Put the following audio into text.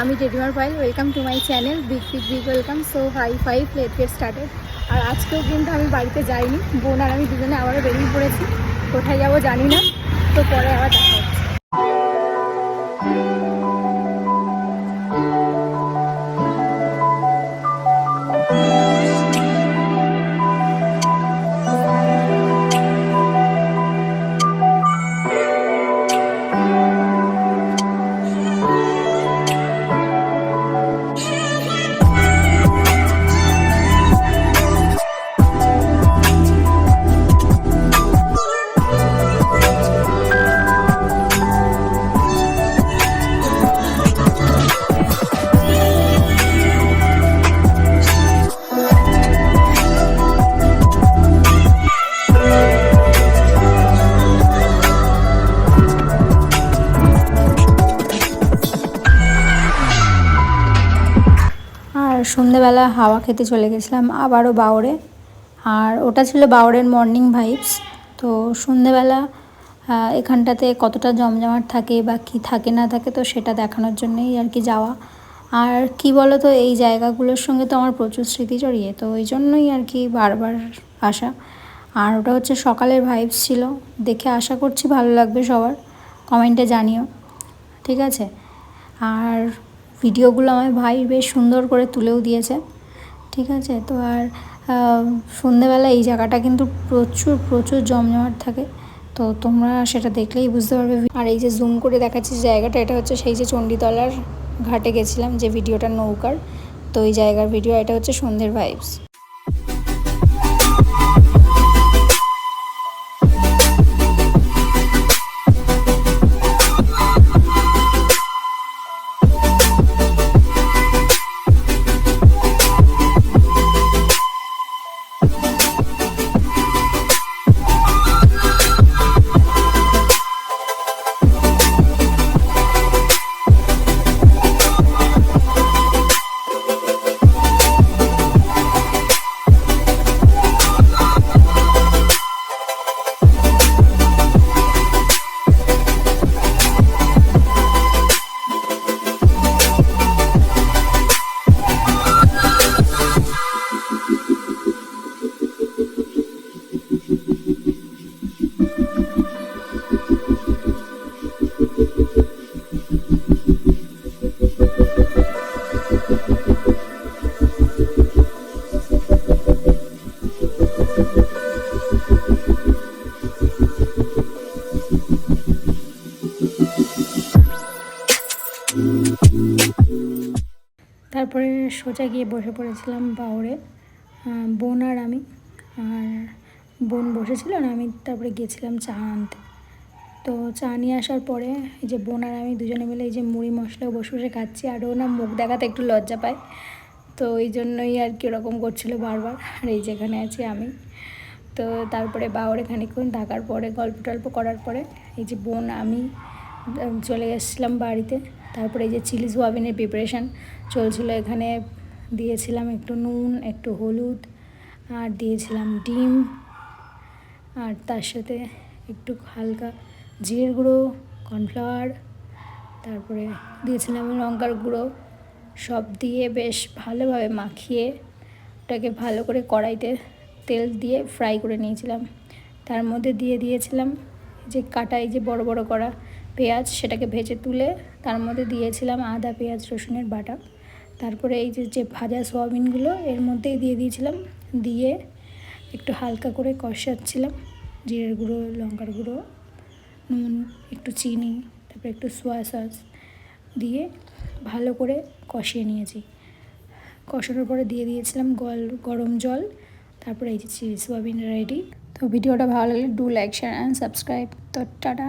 আমি জেডিমার pile welcome to my channel big big big welcome so high five let's get started আর আজকেও কিন্তু আমি বাড়িতে যাইনি। বোন আর আমি দুজনে আবারও বেরিয়ে পড়েছি। কোথায় যাব জানি না। তো পরে আবার দেখা হচ্ছে। সন্ধেবেলা হাওয়া খেতে চলে গেছিলাম আবারও বাউরে আর ওটা ছিল বাউরের মর্নিং ভাইবস তো সন্ধেবেলা এখানটাতে কতটা জমজমাট থাকে বা কি থাকে না থাকে তো সেটা দেখানোর জন্যই আর কি যাওয়া। আর কি বলো তো এই জায়গাগুলোর সঙ্গে তো আমার প্রচুর স্মৃতি জড়িয়ে, তো ওই জন্যই আর কি বারবার আসা। আর ওটা হচ্ছে সকালের ভাইবস ছিল। দেখে আশা করছি ভালো লাগবে সবার। কমেন্টে জানিও। ঠিক আছে? আর ভিডিওগুলো আমার ভাই বেশ সুন্দর করে তুলেও দিয়েছে, ঠিক আছে? তো আর সন্ধেবেলা এই জায়গাটা কিন্তু প্রচুর প্রচুর জমজমাট থাকে, তো তোমরা সেটা দেখলেই বুঝতে পারবে। আর এই যে জুম করে দেখাচ্ছি জায়গাটা, এটা হচ্ছে সেই যে চণ্ডীতলার ঘাটে গেছিলাম যে ভিডিওটা নৌকার, তো ওই জায়গার ভিডিও এটা হচ্ছে সন্ধ্যের ভাইবস তারপরে সোজা গিয়ে বসে পড়েছিলাম বাউরে বোন আর আমি। আর বোন বসেছিল আর আমি তারপরে গিয়েছিলাম চা আনতে। তো চা নিয়ে আসার পরে এই যে বোন আর আমি দুজনে মিলে এই যে মুড়ি মশলা বসে বসে খাচ্ছি, আর না মুখ দেখাতে একটু লজ্জা পায়। তো এই জন্যই আর কি ওরকম করছিল বারবার, আর এই যেখানে আছি আমি। তো তারপরে বাউরে খানিকক্ষণ থাকার পরে, গল্প টল্প করার পরে এই যে বোন, আমি চলে এসেছিলাম বাড়িতে। তারপরে এই যে চিলি সোয়াবিনের প্রিপারেশান চলছিল এখানে। দিয়েছিলাম একটু নুন, একটু হলুদ, আর দিয়েছিলাম ডিম, আর তার সাথে একটু হালকা জিরের গুঁড়ো, কর্নফ্লাওয়ার, তারপরে দিয়েছিলাম লঙ্কার গুঁড়ো। সব দিয়ে বেশ ভালোভাবে মাখিয়ে ওটাকে ভালো করে কড়াইতে তেল দিয়ে ফ্রাই করে নিয়েছিলাম। তার মধ্যে দিয়ে দিয়েছিলাম যে কাটা, এই যে বড় বড় করা পেঁয়াজ, সেটাকে ভেজে তুলে তার মধ্যে দিয়েছিলাম আদা, পেঁয়াজ, রসুনের বাটা। তারপরে এই যে যে ভাজা সোয়াবিনগুলো, এর মধ্যেই দিয়ে দিয়েছিলাম। দিয়ে একটু হালকা করে কষাচ্ছিলাম। জিরের গুঁড়ো, লঙ্কার গুঁড়ো নুন, একটু চিনি, তারপরে একটু সোয়া সস দিয়ে ভালো করে কষিয়ে নিয়েছি। কষানোর পরে দিয়ে দিয়েছিলাম গল, গরম জল, তারপরে এই যে চিলি সোয়াবিন রেডি তো ভিডিওটা ভালো লাগলে do like share and subscribe তো টাটা।